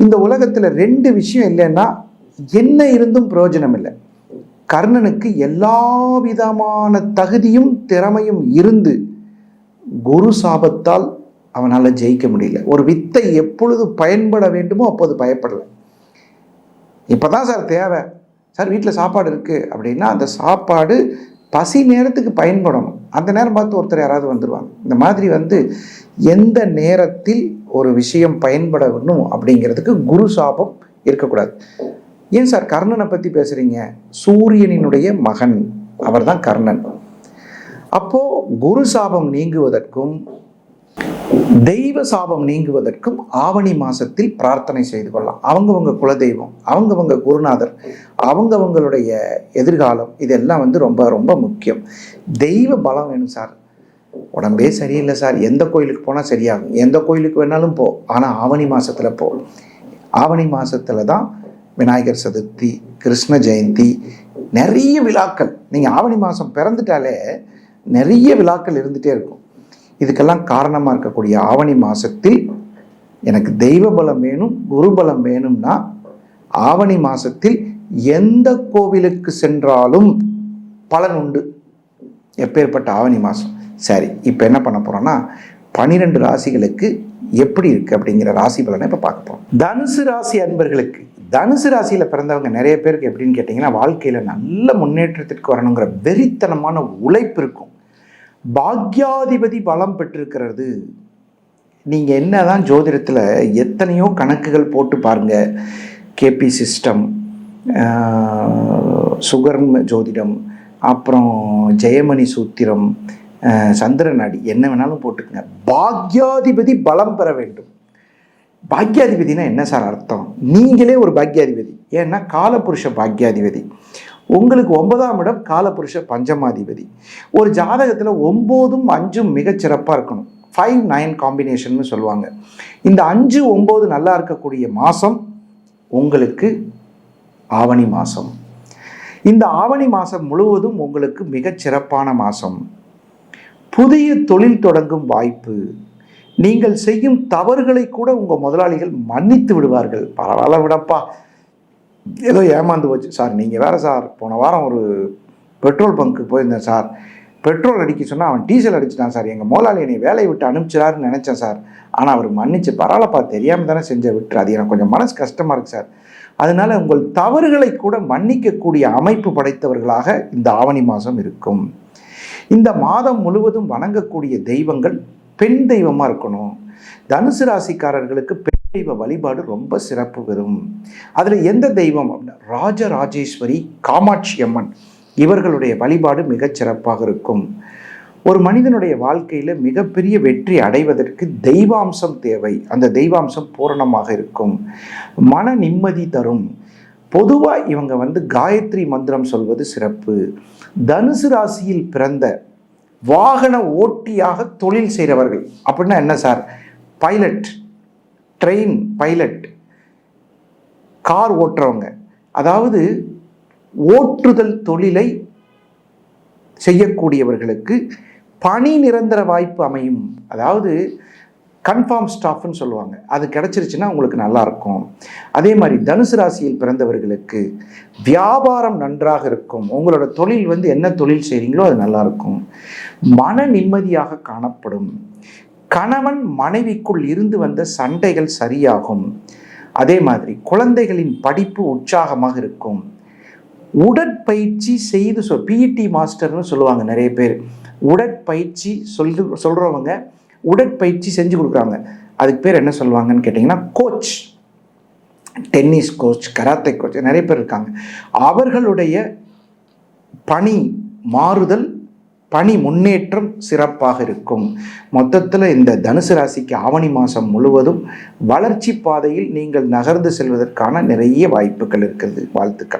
இந்த உலகத்தில் ரெண்டு விஷயம் இல்லைன்னா என்ன இருந்தும் பிரயோஜனம் இல்லை. கர்ணனுக்கு எல்லா விதமான தகுதியும் திறமையும் இருந்து குரு சாபத்தால் அவனால் ஜெயிக்க முடியல. ஒரு வித்தை எப்பொழுது பயன்பட வேண்டுமோ அப்போது பயப்படலை. இப்போதான் சார் தேவை. சார் வீட்டில் சாப்பாடு இருக்குது அப்படின்னா அந்த சாப்பாடு பசி நேரத்துக்கு பயன்படணும். அந்த நேரம் பார்த்து ஒருத்தர் யாராவது வந்துடுவாங்க இந்த மாதிரி வந்து எந்த நேரத்தில் ஒரு விஷயம் பயன்படணும் அப்படிங்கிறதுக்கு குரு சாபம் இருக்கக்கூடாது. ஏன் சார் கர்ணனை பற்றி பேசுகிறீங்க சூரியனினுடைய மகன். அவர்தான் கர்ணன். அப்போது குரு சாபம் நீங்குவதற்கும் தெய்வ சாபம் நீங்குவதற்கும் ஆவணி மாதத்தில் பிரார்த்தனை செய்து கொள்ளலாம். அவங்கவங்க குலதெய்வம் அவங்கவங்க குருநாதர் அவங்கவங்களுடைய எதிர்காலம் இதெல்லாம் வந்து ரொம்ப ரொம்ப முக்கியம். தெய்வ பலம் வேணும் சார். உடம்பே சரியில்லை சார். எந்த கோயிலுக்கு போனால் சரியாகும். எந்த கோயிலுக்கு வேணாலும் போ. ஆனால் ஆவணி மாதத்தில் போ. ஆவணி மாதத்தில் தான் விநாயகர் சதுர்த்தி கிருஷ்ண ஜெயந்தி நிறைய விழாக்கள். நீங்கள் ஆவணி மாதம் பிறந்துட்டாலே நிறைய விழாக்கள் இருந்துகிட்டே இருக்கும். இதுக்கெல்லாம் காரணமாக இருக்கக்கூடிய ஆவணி மாதத்தில் எனக்கு தெய்வ பலம் வேணும் குரு பலம் வேணும்னா ஆவணி மாதத்தில் எந்த கோவிலுக்கு சென்றாலும் பலன் உண்டு. எப்பேற்பட்ட ஆவணி மாதம் சரி இப்போ என்ன பண்ண போகிறோன்னா பனிரெண்டு ராசிகளுக்கு எப்படி இருக்குது அப்படிங்கிற ராசி பலனை இப்போ பார்க்க போகிறோம் தனுசு ராசி அன்பர்களுக்கு தனுசு ராசியில் பிறந்தவங்க நிறைய பேருக்கு எப்படின்னு கேட்டிங்கன்னா வாழ்க்கையில் நல்ல முன்னேற்றத்திற்கு வரணுங்கிற வெறித்தனமான உழைப்பு இருக்கும். பாக்யாதிபதி பலம் பெற்றிருக்கிறது. நீங்கள் என்னதான் ஜோதிடத்தில் எத்தனையோ கணக்குகள் போட்டு பாருங்கள் கேபி சிஸ்டம் சுகர்ம ஜோதிடம் அப்புறம் ஜெயமணி சூத்திரம் ஆஹ் என்ன வேணாலும் போட்டுக்கங்க. பாக்யாதிபதி பலம் பெற வேண்டும். பாக்யாதிபதினா என்ன சார் அர்த்தம்? நீங்களே ஒரு பாக்யாதிபதி. ஏன்னா காலபுருஷ பாக்யாதிபதி. உங்களுக்கு ஒன்பதாம் இடம் காலபுருஷ பஞ்சமாதிபதி. ஒரு ஜாதகத்தில் ஒம்போதும் அஞ்சும் மிகச்சிறப்பாக இருக்கணும். ஃபைவ் நைன் காம்பினேஷன்னு சொல்லுவாங்க. இந்த அஞ்சு ஒம்பது நல்லா இருக்கக்கூடிய மாதம் உங்களுக்கு ஆவணி மாதம் இந்த ஆவணி மாதம் முழுவதும் உங்களுக்கு மிகச் சிறப்பான மாதம் புதிய தொழில் தொடங்கும் வாய்ப்பு. நீங்கள் செய்யும் தவறுகளை கூட உங்கள் முதலாளிகள் மன்னித்து விடுவார்கள். பரவாயில்ல விடப்பா. ஏதோ ஏமாந்து போச்சு. சார் நீங்கள் வேறு சார் போன வாரம் ஒரு பெட்ரோல் பங்க்கு போயிருந்தேன் சார். பெட்ரோல் அடிக்க சொன்னால் அவன் டீசல் அடிச்சிட்டான் சார். எங்கள் மோலாளி என்னை வேலையை விட்டு அனுப்பிச்சிடாருன்னு நினச்சேன் சார். ஆனால் அவர் மன்னிச்சு பரவாயில்லப்பா தெரியாமல் தானே செஞ்ச விட்டுரு. அது எனக்கு கொஞ்சம் மனசு கஷ்டமாக இருக்குது சார். அதனால உங்கள் தவறுகளை கூட மன்னிக்கக்கூடிய அமைப்பு படைத்தவர்களாக இந்த ஆவணி மாதம் இருக்கும். இந்த மாதம் முழுவதும் வணங்கக்கூடிய தெய்வங்கள் பெண் தெய்வமாக இருக்கணும். தனுசு ராசிக்காரர்களுக்கு பெண் தெய்வ வழிபாடு ரொம்ப சிறப்பு பெறும். அதில் எந்த தெய்வம் அப்படின்னா ராஜராஜேஸ்வரி காமாட்சி அம்மன். இவர்களுடைய வழிபாடு மிகச் சிறப்பாக இருக்கும். ஒரு மனிதனுடைய வாழ்க்கையில் மிகப்பெரிய வெற்றி அடைவதற்கு தெய்வாம்சம் தேவை. அந்த தெய்வாம்சம் பூரணமாக இருக்கும். மன நிம்மதி தரும். பொதுவாக இவங்க வந்து காயத்ரி மந்திரம் சொல்வது சிறப்பு. தனுசு ராசியில் பிறந்த வாகன ஓட்டியாக தொழில் செய்கிறவர்கள் அப்படின்னா என்ன sir? Pilot train pilot car ஓட்டுறவங்க. அதாவது ஓற்றுதல் தொழிலை செய்யக்கூடியவர்களுக்கு பணி நிரந்தர வாய்ப்பு அமையும். அதாவது கன்ஃபார்ம் ஸ்டாஃப்னு சொல்லுவாங்க. அது கிடச்சிருச்சுன்னா உங்களுக்கு நல்லாயிருக்கும். அதே மாதிரி தனுசு ராசியில் பிறந்தவர்களுக்கு வியாபாரம் நன்றாக இருக்கும். உங்களோட தொழில் வந்து என்ன தொழில் செய்கிறீங்களோ அது நல்லாயிருக்கும். மன நிம்மதியாக காணப்படும். கணவன் மனைவிக்குள் இருந்து வந்த சண்டைகள் சரியாகும். அதே மாதிரி குழந்தைகளின் படிப்பு உற்சாகமாக இருக்கும். உடற்பயிற்சி செய்து சொல் பிஇடி மாஸ்டர்னு சொல்லுவாங்க நிறைய பேர். உடற்பயிற்சி சொல்லு சொல்கிறவங்க உடற்பயிற்சி செஞ்சு கொடுக்குறாங்க. அதுக்கு பேர் என்ன சொல்லுவாங்கன்னு கேட்டிங்கன்னா coach tennis coach karate coach நிறைய பேர் இருக்காங்க. அவர்களுடைய பணி மாறுதல் பணி முன்னேற்றம் சிறப்பாக இருக்கும். மொத்தத்தில் இந்த தனுசு ராசிக்கு ஆவணி மாதம் முழுவதும் வளர்ச்சி பாதையில் நீங்கள் நகர்ந்து செல்வதற்கான நிறைய வாய்ப்புகள் இருக்குது. வாழ்த்துக்கள்.